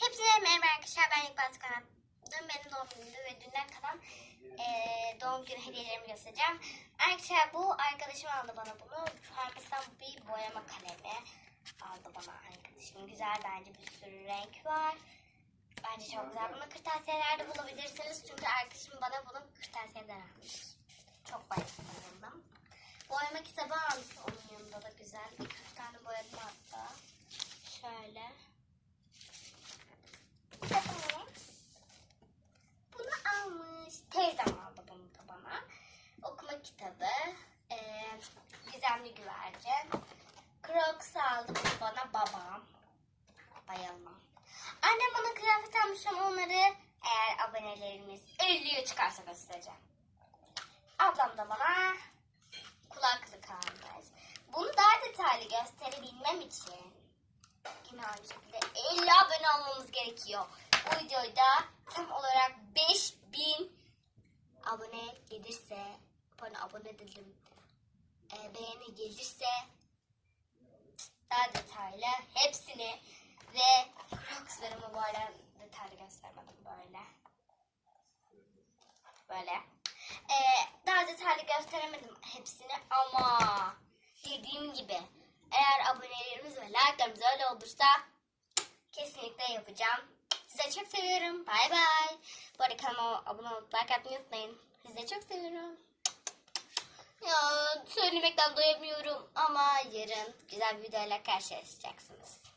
Hepsine merhaba arkadaşlar. Ben Yıkbaz Kanat. Dün benim doğum günümdü ve dünden kalan eee, doğum günü hediyelerimi göstereceğim. Arkadaşlar bu arkadaşım aldı bana bunu. Arkasından bir boyama kalemi aldı bana arkadaşım. Güzel bence bir sürü renk var. Bence çok güzel. Bunu kırtasiyelerde bulabilirsiniz. Çünkü arkadaşım bana bunu kırtasiyeden almış. Çok bayıldım. Boyama kitabı almış onun yanında da güzel. Birkaç tane boyadım hatta. Şöyle. Bakalım. Bunu almış. Teyzem aldı bunu da bana. Okuma kitabı. Ee, gizemli güvercin. Crocs aldı bana babam. Bayılmam. Annem bana kıyafet almış ama onları eğer abonelerimiz 50'ye çıkarsa göstereceğim. Ablam da bana kulaklık almış. Bunu daha detaylı gösterebilmem için yine aynı şekilde 50 abone olmamız gerekiyor. Bu videoda tam olarak 5000 abone gelirse pardon abone dedim beğeni gelirse daha detaylı hepsini ve Crocs'larımı arada detaylı göstermedim böyle. Böyle. Ee, daha detaylı gösteremedim hepsini ama dediğim gibi eğer abonelerimiz ve like'larımız öyle olursa kesinlikle yapacağım. Size çok seviyorum. Bay bay. Bu arada kanalıma abone olup like atmayı unutmayın. Sizi çok seviyorum. Söylemekten doyamıyorum ama yarın güzel bir videoyla karşılaşacaksınız.